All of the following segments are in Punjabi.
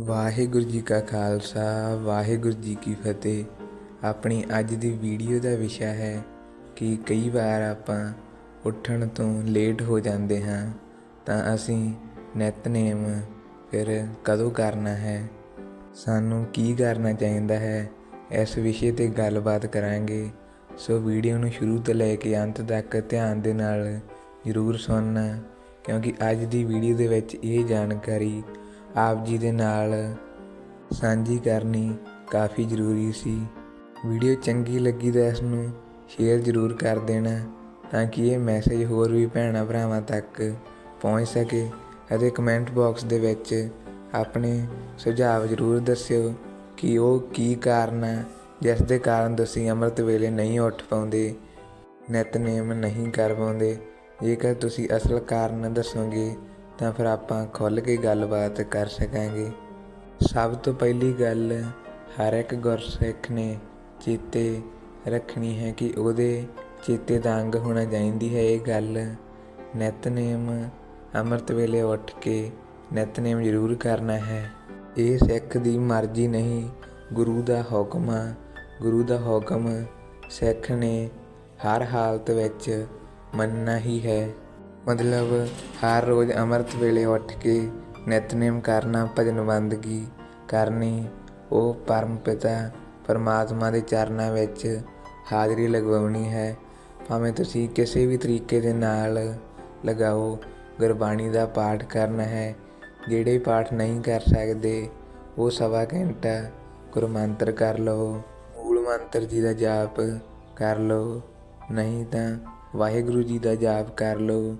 ਵਾਹਿਗੁਰੂ ਜੀ ਕਾ ਖਾਲਸਾ, ਵਾਹਿਗੁਰੂ ਜੀ ਕੀ ਫਤਿਹ। ਆਪਣੀ ਅੱਜ ਦੀ ਵੀਡੀਓ ਦਾ ਵਿਸ਼ਾ ਹੈ ਕਿ ਕਈ ਵਾਰ ਆਪਾਂ ਉੱਠਣ ਤੋਂ ਲੇਟ ਹੋ ਜਾਂਦੇ ਹਾਂ ਤਾਂ ਅਸੀਂ ਨਿਤਨੇਮ ਫਿਰ ਕਦੋਂ ਕਰਨਾ ਹੈ? ਸਾਨੂੰ ਕੀ ਕਰਨਾ ਚਾਹੀਦਾ ਹੈ? ਇਸ ਵਿਸ਼ੇ ਤੇ ਗੱਲਬਾਤ ਕਰਾਂਗੇ। ਸੋ ਵੀਡੀਓ ਨੂੰ ਸ਼ੁਰੂ ਤੋਂ ਲੈ ਕੇ ਅੰਤ ਤੱਕ ਧਿਆਨ ਦੇ ਨਾਲ ਜ਼ਰੂਰ ਸੁਣਨਾ, ਕਿਉਂਕਿ ਅੱਜ ਦੀ ਵੀਡੀਓ ਦੇ ਵਿੱਚ ਇਹ ਜਾਣਕਾਰੀ ਆਪ ਜੀ ਦੇ ਨਾਲ ਸਾਂਝੀ ਕਰਨੀ ਕਾਫੀ ਜ਼ਰੂਰੀ ਸੀ। ਵੀਡੀਓ ਚੰਗੀ ਲੱਗੀ ਤਾਂ ਇਸ ਨੂੰ ਸ਼ੇਅਰ ਜ਼ਰੂਰ ਕਰ ਦੇਣਾ ਤਾਂ ਕਿ ਇਹ ਮੈਸੇਜ ਹੋਰ ਵੀ ਭੈਣਾਂ ਭਰਾਵਾਂ ਤੱਕ ਪਹੁੰਚ ਸਕੇ ਅਤੇ ਕਮੈਂਟ ਬਾਕਸ ਦੇ ਵਿੱਚ ਆਪਣੇ ਸੁਝਾਅ ਜ਼ਰੂਰ ਦੱਸਿਓ ਕਿ ਉਹ ਕੀ ਕਾਰਨ ਹੈ ਜਿਸ ਦੇ ਕਾਰਨ ਤੁਸੀਂ ਅੰਮ੍ਰਿਤ ਵੇਲੇ ਨਹੀਂ ਉੱਠ ਪਾਉਂਦੇ, ਨਿਤਨੇਮ ਨਹੀਂ ਕਰ ਪਾਉਂਦੇ। ਜੇਕਰ ਤੁਸੀਂ ਅਸਲ ਕਾਰਨ ਦੱਸੋਗੇ ਤਾਂ ਫਿਰ ਆਪਾਂ ਖੁੱਲ੍ਹ ਕੇ ਗੱਲਬਾਤ ਕਰ ਸਕਾਂਗੇ। ਸਭ ਤੋਂ ਪਹਿਲੀ ਗੱਲ, ਹਰ ਇੱਕ ਗੁਰਸਿੱਖ ਨੇ ਚੇਤੇ ਰੱਖਣੀ ਹੈ ਕਿ ਉਹਦੇ ਚੇਤੇ ਦਾ ਅੰਗ ਹੋਣਾ ਚਾਹੀਦੀ ਹੈ। ਇਹ ਗੱਲ ਨਿਤਨੇਮ ਅੰਮ੍ਰਿਤ ਵੇਲੇ ਉੱਠ ਕੇ ਨਿਤਨੇਮ ਜ਼ਰੂਰ ਕਰਨਾ ਹੈ। ਇਹ ਸਿੱਖ ਦੀ ਮਰਜ਼ੀ ਨਹੀਂ, ਗੁਰੂ ਦਾ ਹੁਕਮ ਆ ਗੁਰੂ ਦਾ ਹੁਕਮ ਸਿੱਖ ਨੇ ਹਰ ਹਾਲਤ ਵਿੱਚ ਮੰਨਣਾ ਹੀ ਹੈ। ਮਤਲਬ ਹਰ ਰੋਜ਼ ਅੰਮ੍ਰਿਤ ਵੇਲੇ ਉੱਠ ਕੇ ਨਿਤਨੇਮ ਕਰਨਾ ਭਜਨ ਬੰਦਗੀ ਕਰਨੀ, ਉਹ ਪਰਮ ਪਿਤਾ ਪਰਮਾਤਮਾ ਦੇ ਚਰਨਾਂ ਵਿੱਚ ਹਾਜ਼ਰੀ ਲਗਵਾਉਣੀ ਹੈ। ਭਾਵੇਂ ਤੁਸੀਂ ਕਿਸੇ ਵੀ ਤਰੀਕੇ ਦੇ ਨਾਲ ਲਗਾਓ, ਗੁਰਬਾਣੀ ਦਾ ਪਾਠ ਕਰਨਾ ਹੈ। ਜਿਹੜੇ ਪਾਠ ਨਹੀਂ ਕਰ ਸਕਦੇ, ਉਹ ਸਵਾ ਘੰਟਾ ਗੁਰਮੰਤਰ ਕਰ ਲਓ। ਮੂਲ ਮੰਤਰ ਜੀ ਦਾ ਜਾਪ ਕਰ ਲਓ, ਨਹੀਂ ਤਾਂ ਵਾਹਿਗੁਰੂ ਜੀ ਦਾ ਜਾਪ ਕਰ ਲਓ।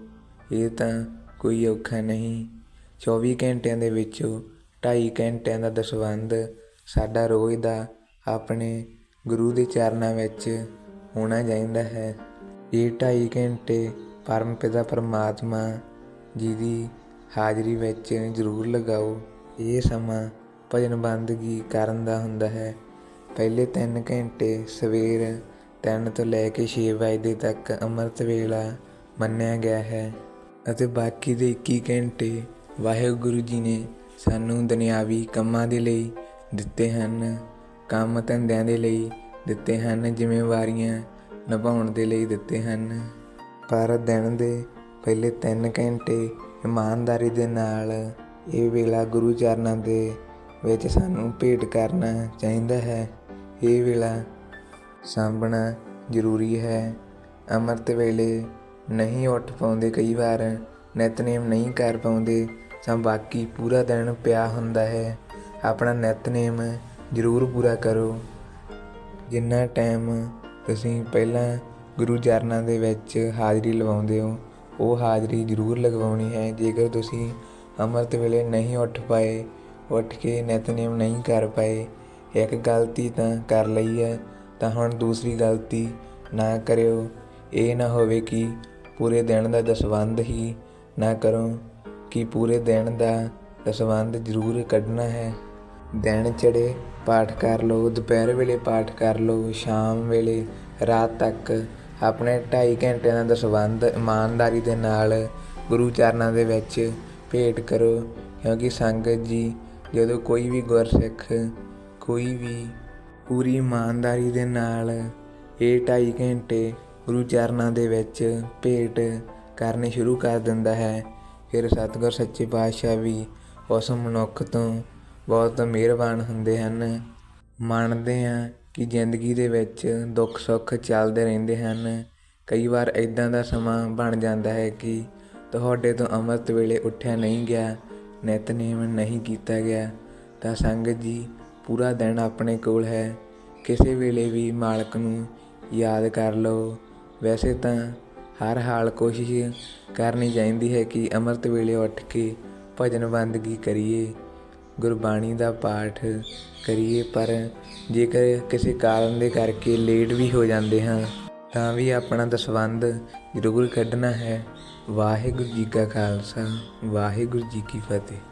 ਇਹ ਤਾਂ ਕੋਈ ਔਖਾ ਨਹੀਂ। 24 ਘੰਟਿਆਂ ਦੇ ਵਿੱਚੋਂ ਢਾਈ ਘੰਟਿਆਂ ਦਾ ਦਸਵੰਧ ਸਾਡਾ ਰੋਜ਼ ਦਾ ਆਪਣੇ ਗੁਰੂ ਦੇ ਚਰਨਾਂ ਵਿੱਚ ਹੋਣਾ ਚਾਹੀਦਾ ਹੈ। ਇਹ ਢਾਈ ਘੰਟੇ ਪਰਮ ਪਿਤਾ ਪਰਮਾਤਮਾ ਜੀ ਦੀ ਹਾਜ਼ਰੀ ਵਿੱਚ ਜ਼ਰੂਰ ਲਗਾਓ। ਇਹ ਸਮਾਂ ਭਜਨ ਬੰਦਗੀ ਕਰਨ ਦਾ ਹੁੰਦਾ ਹੈ। ਪਹਿਲੇ 3 ਘੰਟੇ ਸਵੇਰ 3 ਤੋਂ ਲੈ ਕੇ 6 ਵਜੇ ਤੱਕ ਅੰਮ੍ਰਿਤ ਵੇਲਾ ਮੰਨਿਆ ਗਿਆ ਹੈ। ਅਤੇ ਬਾਕੀ ਦੇ 21 ਘੰਟੇ ਵਾਹਿਗੁਰੂ ਜੀ ਨੇ ਸਾਨੂੰ ਦੁਨਿਆਵੀ ਕੰਮਾਂ ਦੇ ਲਈ ਦਿੱਤੇ ਹਨ, ਕੰਮ ਧੰਦਿਆਂ ਦੇ ਲਈ ਦਿੱਤੇ ਹਨ ਜ਼ਿੰਮੇਵਾਰੀਆਂ ਨਿਭਾਉਣ ਦੇ ਲਈ ਦਿੱਤੇ ਹਨ। ਪਰ ਦਿਨ ਦੇ ਪਹਿਲੇ 3 ਘੰਟੇ ਇਮਾਨਦਾਰੀ ਦੇ ਨਾਲ ਇਹ ਵੇਲਾ ਗੁਰੂ ਚਰਨਾਂ ਦੇ ਵਿੱਚ ਸਾਨੂੰ ਭੇਟ ਕਰਨਾ ਚਾਹੀਦਾ ਹੈ। ਇਹ ਵੇਲਾ ਸਾਂਭਣਾ ਜ਼ਰੂਰੀ ਹੈ। ਅੰਮ੍ਰਿਤ ਵੇਲੇ ਨਹੀਂ ਉੱਠ ਪਾਉਂਦੇ ਕਈ ਵਾਰ, ਨਿਤਨੇਮ ਨਹੀਂ ਕਰ ਪਾਉਂਦੇ, ਤਾਂ ਬਾਕੀ ਪੂਰਾ ਦਿਨ ਪਿਆ ਹੁੰਦਾ ਹੈ। ਆਪਣਾ ਨਿਤਨੇਮ ਜ਼ਰੂਰ ਪੂਰਾ ਕਰੋ। ਜਿੰਨਾ ਟਾਈਮ ਤੁਸੀਂ ਪਹਿਲਾਂ ਗੁਰੂ ਚਰਨਾਂ ਦੇ ਵਿੱਚ ਹਾਜ਼ਰੀ ਲਵਾਉਂਦੇ ਹੋ, ਉਹ ਹਾਜ਼ਰੀ ਜ਼ਰੂਰ ਲਗਵਾਉਣੀ ਹੈ। ਜੇਕਰ ਤੁਸੀਂ ਅੰਮ੍ਰਿਤ ਵੇਲੇ ਨਹੀਂ ਉੱਠ ਪਾਏ, ਉੱਠ ਕੇ ਨਿਤਨੇਮ ਨਹੀਂ ਕਰ ਪਾਏ, ਇੱਕ ਗਲਤੀ ਤਾਂ ਕਰ ਲਈ ਹੈ, ਤਾਂ ਹੁਣ ਦੂਸਰੀ ਗਲਤੀ ਨਾ ਕਰਿਓ। ਇਹ ਨਾ ਹੋਵੇ ਕਿ ਪੂਰੇ ਦਿਨ ਦਾ ਦਸਵੰਧ ਹੀ ਨਾ ਕਰੋ ਕਿ ਪੂਰੇ ਦਿਨ ਦਾ ਦਸਵੰਧ ਜ਼ਰੂਰ ਕੱਢਣਾ ਹੈ। ਦਿਨ ਚੜੇ ਪਾਠ ਕਰ ਲਓ, ਦੁਪਹਿਰ ਵੇਲੇ ਪਾਠ ਕਰ ਲਓ, ਸ਼ਾਮ ਵੇਲੇ ਰਾਤ ਤੱਕ ਆਪਣੇ 2.5 ਘੰਟਿਆਂ ਦਾ ਦਸਵੰਧ ਇਮਾਨਦਾਰੀ ਦੇ ਨਾਲ ਗੁਰੂ ਚਰਨਾਂ ਦੇ ਵਿੱਚ ਭੇਟ ਕਰੋ। ਕਿਉਂਕਿ ਸੰਗਤ ਜੀ, ਜਦੋਂ ਕੋਈ ਵੀ ਗੁਰਸਿੱਖ, ਕੋਈ ਵੀ ਪੂਰੀ ਇਮਾਨਦਾਰੀ ਦੇ ਨਾਲ ਇਹ 2.5 ਘੰਟੇ ਗੁਰੂ ਚਰਨਾਂ ਦੇ ਵਿੱਚ ਭੇਟ ਕਰਨੇ ਸ਼ੁਰੂ ਕਰ ਦਿੰਦਾ ਹੈ। ਫਿਰ ਸਤਿਗੁਰ ਸੱਚੇ ਪਾਤਸ਼ਾਹ ਵੀ ਉਸ ਮਨੁੱਖ ਤੋਂ ਬਹੁਤ ਮਿਹਰਬਾਨ ਹੁੰਦੇ ਹਨ। ਮੰਨਦੇ ਆ ਕਿ ਜ਼ਿੰਦਗੀ ਦੇ ਵਿੱਚ ਦੁੱਖ ਸੁੱਖ ਚੱਲਦੇ ਰਹਿੰਦੇ ਹਨ। ਕਈ ਵਾਰ ਇਦਾਂ ਦਾ ਸਮਾਂ ਬਣ ਜਾਂਦਾ ਹੈ ਕਿ ਤੁਹਾਡੇ ਤੋਂ ਅੰਮ੍ਰਿਤ ਵੇਲੇ ਉੱਠਿਆ ਨਹੀਂ ਗਿਆ ਨਿਤਨੇਮ ਨਹੀਂ ਕੀਤਾ ਗਿਆ, ਤਾਂ ਸੰਗਤ ਜੀ ਪੂਰਾ ਦਿਨ ਆਪਣੇ ਕੋਲ ਹੈ। ਕਿਸੇ ਵੇਲੇ ਵੀ ਮਾਲਕ ਨੂੰ ਯਾਦ ਕਰ ਲਓ। ਵੈਸੇ ਤਾਂ ਹਰ ਹਾਲ ਕੋਸ਼ਿਸ਼ ਕਰਨੀ ਚਾਹੀਦੀ ਹੈ ਕਿ ਅੰਮ੍ਰਿਤ ਵੇਲੇ ਉੱਠ ਕੇ ਭਜਨ ਬੰਦਗੀ ਕਰੀਏ, ਗੁਰਬਾਣੀ ਦਾ ਪਾਠ ਕਰੀਏ, ਪਰ ਜੇਕਰ ਕਿਸੇ ਕਾਰਨ ਦੇ ਕਰਕੇ ਲੇਟ ਵੀ ਹੋ ਜਾਂਦੇ ਹਾਂ, ਤਾਂ ਵੀ ਆਪਣਾ ਦਸਵੰਧ ਜ਼ਰੂਰ ਕੱਢਣਾ ਹੈ। ਵਾਹਿਗੁਰੂ ਜੀ ਕਾ ਖਾਲਸਾ, ਵਾਹਿਗੁਰੂ ਜੀ ਕੀ ਫਤਿਹ।